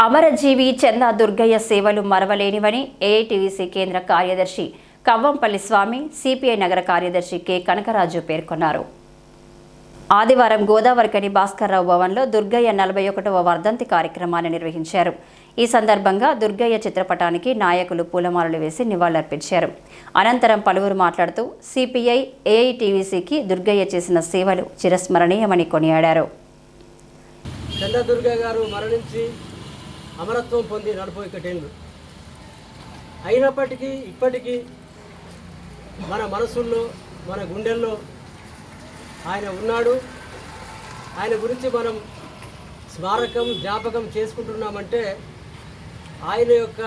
అమరజీవి చందా దుర్గయ్య సేవలు మరవలేనివని ఏఐటీవీసీ కేంద్ర కార్యదర్శి కవ్వంపల్లి స్వామి సిపిఐ నగర కార్యదర్శి కె. కనకరాజు పేర్కొన్నారు. ఆదివారం గోదావరికని భాస్కర్రావు భవన్లో దుర్గయ్య నలభై ఒకటవ వర్ధంతి కార్యక్రమాన్ని నిర్వహించారు. ఈ సందర్భంగా దుర్గయ్య చిత్రపటానికి నాయకులు పూలమాలలు వేసి నివాళులర్పించారు. అనంతరం పలువురు మాట్లాడుతూ సిపిఐ ఏఐటీవీసీకి దుర్గయ్య చేసిన సేవలు చిరస్మరణీయమని కొనియాడారు. చంద్రదుర్గ గారు మరణించి అమరత్వం పొంది నలభై ఒకటేళ్ళు అయినప్పటికీ ఇప్పటికీ మన మనసుల్లో మన గుండెల్లో ఆయన ఉన్నాడు. ఆయన గురించి మనం స్మారకం జ్ఞాపకం చేసుకుంటున్నామంటే ఆయన యొక్క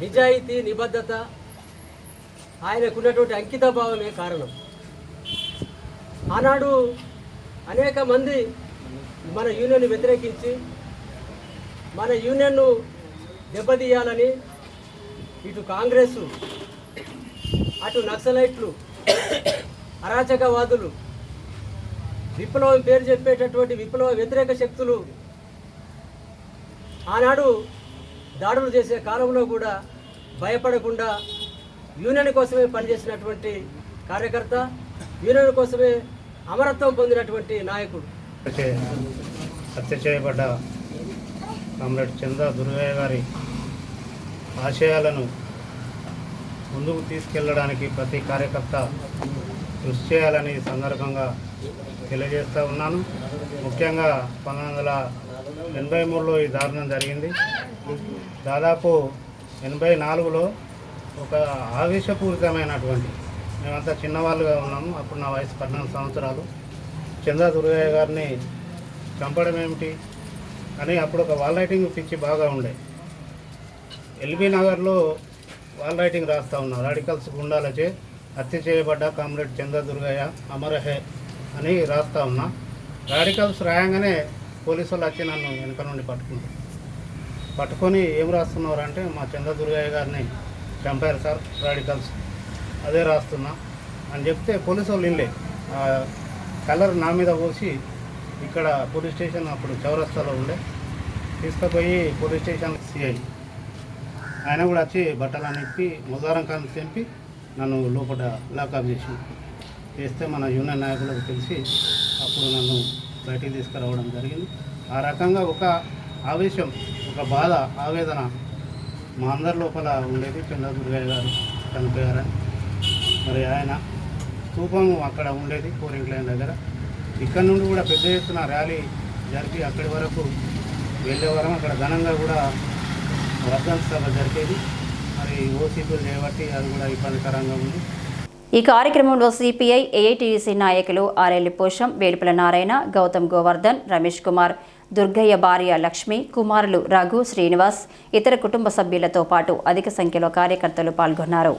నిజాయితీ నిబద్ధత ఆయనకున్నటువంటి అంకిత భావమే కారణం. ఆనాడు అనేక మంది మన యూనియన్ వ్యతిరేకించి మన యూనియన్ను దెబ్బతీయాలని ఇటు కాంగ్రెస్ అటు నక్సలైట్లు అరాచకవాదులు విప్లవం పేరు చెప్పేటటువంటి విప్లవ వ్యతిరేక శక్తులు ఆనాడు దాడులు చేసే కాలంలో కూడా భయపడకుండా యూనియన్ కోసమే పనిచేసినటువంటి కార్యకర్త యూనియన్ కోసమే అమరత్వం పొందినటువంటి నాయకుడు. హత్య చేయబడ్డ కామ్రేడ్ చందా దుర్గయ్య గారి ఆశయాలను ముందుకు తీసుకెళ్ళడానికి ప్రతి కార్యకర్త కృషి చేయాలని సందర్భంగా తెలియజేస్తూ ఉన్నాను. ముఖ్యంగా పంతొమ్మిది వందల ఎనభై మూడులో ఈ దారుణం జరిగింది. దాదాపు ఎనభై నాలుగులో ఒక ఆవేశపూరితమైనటువంటి మేమంతా చిన్నవాళ్ళుగా ఉన్నాము అప్పుడు నా వయసు పద్నాలుగు సంవత్సరాలు. చందా దుర్గయ్య గారిని చంపడం ఏమిటి? అని అప్పుడు ఒక వాల్ రైటింగ్ పిచ్చి బాగా ఉండే. ఎల్బీ నగర్లో వాల్ రైటింగ్ రాస్తా ఉన్నా రాడికల్స్ గుండాలచే హత్య చేయబడ్డ కామ్రేడ్ చంద్రదుర్గయ్య అమరహే అని రాస్తా ఉన్నా. రాడికల్స్ రాయంగానే పోలీసు వాళ్ళు వచ్చి నన్ను వెనక నుండి పట్టుకున్నారు. పట్టుకొని ఏం రాస్తున్నారు అంటే మా చంద్రదుర్గయ్య గారిని చంపారు సార్ రాడికల్స్ అదే రాస్తున్నా. అని చెప్తే పోలీసు వాళ్ళు ఇల్లే. కలర్ నా మీద పోసి ఇక్కడ పోలీస్ స్టేషన్ అప్పుడు చౌరస్తాలో ఉండే. తీసుకుపోయి పోలీస్ స్టేషన్ సిఐ ఆయన కూడా వచ్చి బట్టలు అనిపి ముదారం కాని తెంపి నన్ను లోపల లాకప్ చేసి చేస్తే మన యూనియన్ నాయకులకు తెలిసి అప్పుడు నన్ను బయటికి తీసుకురావడం జరిగింది. ఆ రకంగా ఒక ఆవేశం ఒక బాధ ఆవేదన మా అందరి లోపల ఉండేది చంద్రదుర్గయ్య గారు చనిపోయారని. మరి ఆయన స్థూపం అక్కడ ఉండేది కోరింగ్ లైన్ దగ్గర. ఇక్కడ నుండి కూడా పెద్ద ఎత్తున ర్యాలీ జరిపి అక్కడి వరకు వెళ్ళే వరం అక్కడ ఘనంగా కూడా వర్ధంతి సభ జరిగేది. మరి ఓసీపీలు చేయబట్టి అది కూడా ఇబ్బందికరంగా ఉంది. ఈ కార్యక్రమంలో సిపిఐ ఏఐటీయూసీ నాయకులు ఆరెల్లి పోషం వేలుపల నారాయణ గౌతమ్ గోవర్ధన్ రమేష్ కుమార్ దుర్గయ్య భార్య లక్ష్మి కుమారులు రఘు శ్రీనివాస్ ఇతర కుటుంబ సభ్యులతో పాటు అధిక సంఖ్యలో కార్యకర్తలు పాల్గొన్నారు.